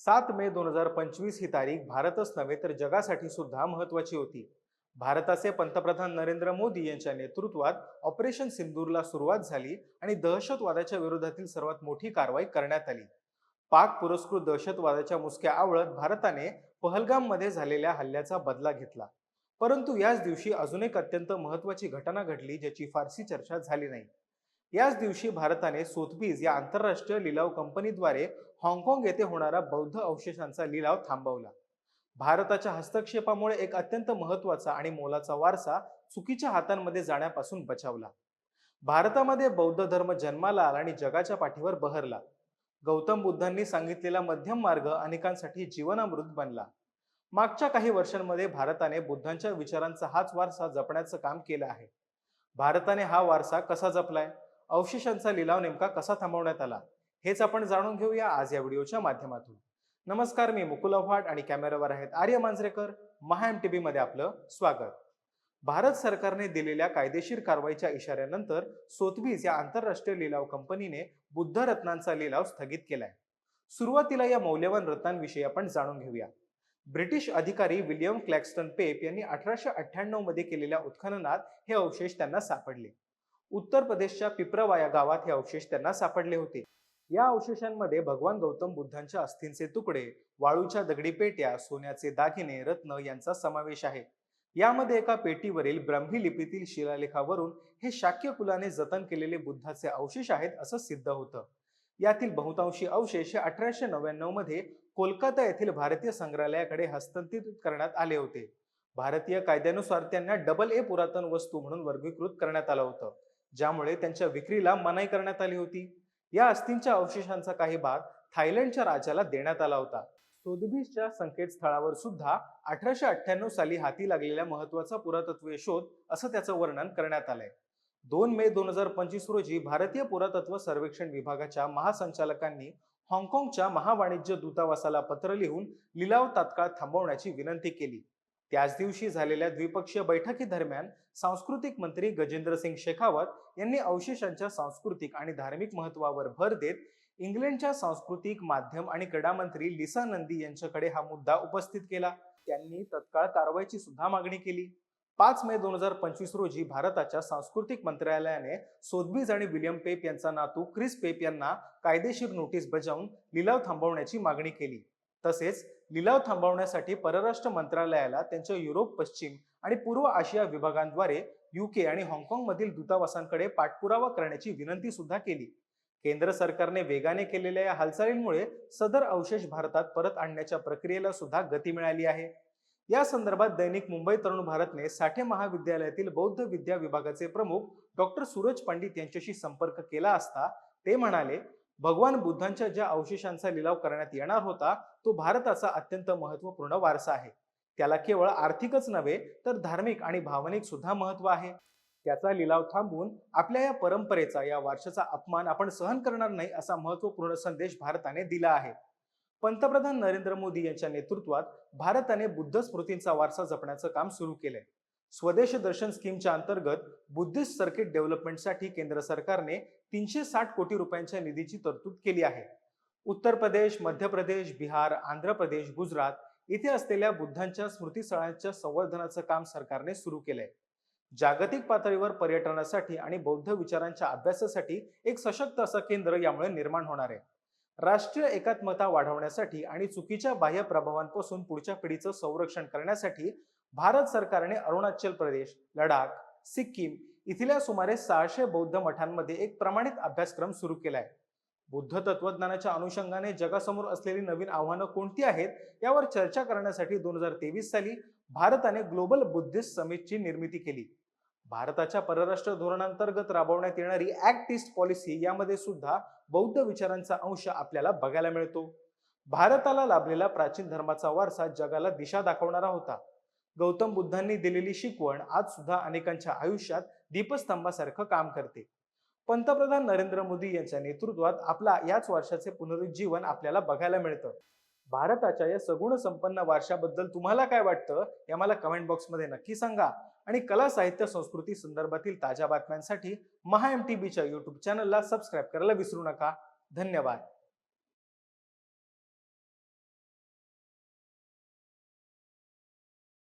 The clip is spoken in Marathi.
सात मे दोन हजार पंचवीस ही तारीख भारतच नव्हे तर जगासाठी सुद्धा महत्वाची होती. भारताचे पंतप्रधान नरेंद्र मोदी यांच्या नेतृत्वात ऑपरेशन सिंदूरला सुरुवात झाली आणि दहशतवादाच्या विरोधातील सर्वात मोठी कारवाई करण्यात आली. पाक पुरस्कृत दहशतवादाच्या मुसक्या आवळत भारताने पहलगाममध्ये झालेल्या हल्ल्याचा बदला घेतला. परंतु याच दिवशी अजून एक अत्यंत महत्वाची घटना घडली ज्याची फारशी चर्चा झाली नाही. याच दिवशी भारताने सोथबीज या आंतरराष्ट्रीय लिलाव कंपनीद्वारे हाँगकाँग येथे होणारा बौद्ध अवशेषांचा लिलाव थांबवला. भारताच्या हस्तक्षेपामुळे एक अत्यंत महत्त्वाचा आणि मोलाचा वारसा चुकीच्या हातांमध्ये जाण्यापासून बचावला. भारतामध्ये बौद्ध धर्म जन्माला आला आणि जगाच्या पाठीवर बहरला. गौतम बुद्धांनी सांगितलेला मध्यम मार्ग अनेकांसाठी जीवनामृत बनला. मागच्या काही वर्षांमध्ये भारताने बुद्धांच्या विचारांचा हाच वारसा जपण्याचं काम केलं आहे. भारताने हा वारसा कसा जपलाय? अवशेषांचा लिलाव नेमका कसा थांबवण्यात आला हेच आपण जाणून घेऊया आज या व्हिडिओच्या माध्यमातून. नमस्कार मी मुकुल अव्हाट आणि कॅमेरावर आहेत आर्य मांजरेकर. महा एम टी मध्ये आपलं स्वागत. भारत सरकारने दिलेल्या कायदेशीर कारवाईच्या इशाऱ्यानंतर सोतबीज या आंतरराष्ट्रीय लिलाव कंपनीने बुद्ध रत्नांचा लिलाव स्थगित केलाय. सुरुवातीला या मौल्यवान रत्नांविषयी आपण जाणून घेऊया. ब्रिटिश अधिकारी विलियम क्लॅक्स्टन पेप यांनी अठराशे अठ्ठ्याण्णवमध्ये केलेल्या उत्खननात हे अवशेष त्यांना सापडले. उत्तर प्रदेशच्या पिप्रवाया गावात हे अवशेष त्यांना सापडले होते. या अवशेषांमध्ये भगवान गौतम बुद्धांच्या अस्थींचे तुकडे वाळूच्या दगडी पेट्या सोन्याचे दागिने रत्न यांचा समावेश आहे. यामध्ये एका पेटीवरील ब्राह्मी लिपीतील शिलालेखावरून हे शाक्य कुलाने जतन केलेले बुद्धाचे अवशेष आहेत असं सिद्ध होतं. यातील बहुतांशी अवशेष हे अठराशे नव्याण्णवमध्ये कोलकाता येथील भारतीय संग्रहालयाकडे हस्तांतरित करण्यात आले होते. भारतीय कायद्यानुसार त्यांना डबल ए पुरातन वस्तू म्हणून वर्गीकृत करण्यात आलं होतं. ज्यामुळे त्यांच्या विक्रीला मनाई करण्यात आली होती. या अस्थींच्या अवशेषांचा काही भाग थायलंडच्या राजाला देण्यात आला होता. सोदबीजच्या संकेतस्थळावर सुद्धा अठराशे अठ्ठ्याण्णव साली हाती लागलेल्या महत्त्वाचा पुरातत्वीय शोध असं त्याचं वर्णन करण्यात आलंय. दोन मे दोन हजार पंचवीस रोजी भारतीय पुरातत्व सर्वेक्षण विभागाच्या महासंचालकांनी हाँगकाँगच्या महावाणिज्य दूतावासाला पत्र लिहून लिलाव तात्काळ थांबवण्याची विनंती केली. त्याच दिवशी झालेल्या द्विपक्षीय बैठकीदरम्यान सांस्कृतिक मंत्री गजेंद्र सिंग शेखावत यांनी अवशेषांच्या सांस्कृतिक आणि धार्मिक महत्वावर भर देत इंग्लंडच्या सांस्कृतिक माध्यम आणि क्रीडा मंत्री लिसा नंदी यांच्याकडे हा मुद्दा उपस्थित केला. त्यांनी तत्काळ कारवाईची सुद्धा मागणी केली. पाच मे दोन हजार पंचवीस रोजी भारताच्या सांस्कृतिक मंत्रालयाने सोदबीज आणि विलियम पेप यांचा नातू क्रिस पेप यांना कायदेशीर नोटीस बजावून लिलाव थांबवण्याची मागणी केली. तसेच लिलाव थांबवण्यासाठी परराष्ट्र मंत्रालयाला त्यांच्या युरोप पश्चिम आणि पूर्व आशिया विभागांद्वारे युके आणि हाँगकाँग मधील दूतावासांकडे पाठपुरावा करण्याची विनंती सुद्धा केली. केंद्र सरकारने वेगाने केलेल्या या हालचालींमुळे सदर अवशेष भारतात परत आणण्याच्या प्रक्रियेला सुद्धा गती मिळाली आहे. या संदर्भात दैनिक मुंबई तरुण भारतने साठे महाविद्यालयातील बौद्ध विद्या विभागाचे प्रमुख डॉक्टर सूरज पंडित यांच्याशी संपर्क केला असता ते म्हणाले भगवान बुद्धांच्या ज्या अवशेषांचा लिलाव करण्यात येणार होता तो भारताचा अत्यंत महत्त्वपूर्ण वारसा आहे. त्याला केवळ आर्थिकच नव्हे तर धार्मिक आणि भावनिक सुद्धा महत्त्व आहे. त्याचा लिलाव थांबवून आपल्या या परंपरेचा या वारशाचा अपमान आपण सहन करणार नाही असा महत्त्वपूर्ण संदेश भारताने दिला आहे. पंतप्रधान नरेंद्र मोदी यांच्या नेतृत्वात भारताने बुद्ध स्मृतींचा वारसा जपण्याचं काम सुरू केलंय. स्वदेश दर्शन स्कीमच्या अंतर्गत बुद्धिस्ट सर्किट डेव्हलपमेंटसाठी केंद्र सरकारने तीनशे साठ कोटी रुपयांच्या निधीची तरतूद केली आहे. उत्तर प्रदेश मध्य प्रदेश बिहार आंध्र प्रदेश गुजरात इथे असलेल्या बुद्धांच्या स्मृतीस्थळांच्या संवर्धनाचं काम सरकारने सुरू केलंय. जागतिक पातळीवर पर्यटनासाठी आणि बौद्ध विचारांच्या अभ्यासासाठी एक सशक्त असं केंद्र यामुळे निर्माण होणार आहे. राष्ट्रीय एकात्मता वाढवण्यासाठी आणि चुकीच्या बाह्य प्रभावांपासून पुढच्या पिढीचं संरक्षण करण्यासाठी भारत सरकारने अरुणाचल प्रदेश लडाख सिक्कीम इथल्या सुमारे सहाशे बौद्ध मठांमध्ये एक प्रमाणित अभ्यासक्रम सुरू केला आहे बुद्ध तत्वज्ञानाच्या अनुषंगाने जगासमोर असलेली नवीन आव्हानं कोणती आहेत यावर चर्चा करण्यासाठी दोन हजार तेवीस साली भारताने ग्लोबल बुद्धिस्ट समिटची निर्मिती केली. भारताच्या परराष्ट्र धोरणांतर्गत राबवण्यात येणारी ऍक्ट ईस्ट पॉलिसी यामध्ये सुद्धा बौद्ध विचारांचा अंश आपल्याला बघायला मिळतो. भारताला लाभलेला प्राचीन धर्माचा वारसा जगाला दिशा दाखवणारा होता. गौतम बुद्धांनी दिलेली शिकवण आज सुद्धा अनेकांच्या आयुष्यात दीपस्तंभासारखं काम करते. पंतप्रधान नरेंद्र मोदी यांच्या नेतृत्वात आपला याच वर्षाचे पुनरुज्जीवन आपल्याला बघायला मिळतं. भारताच्या या सगुण संपन्न वारशाबद्दल तुम्हाला काय वाटतं हे मला कमेंट बॉक्समध्ये नक्की सांगा. आणि कला साहित्य संस्कृती संदर्भातील ताज्या बातम्यांसाठी महा एम टी बीच्या युट्यूब चॅनलला सबस्क्राईब करायला विसरू नका. धन्यवाद.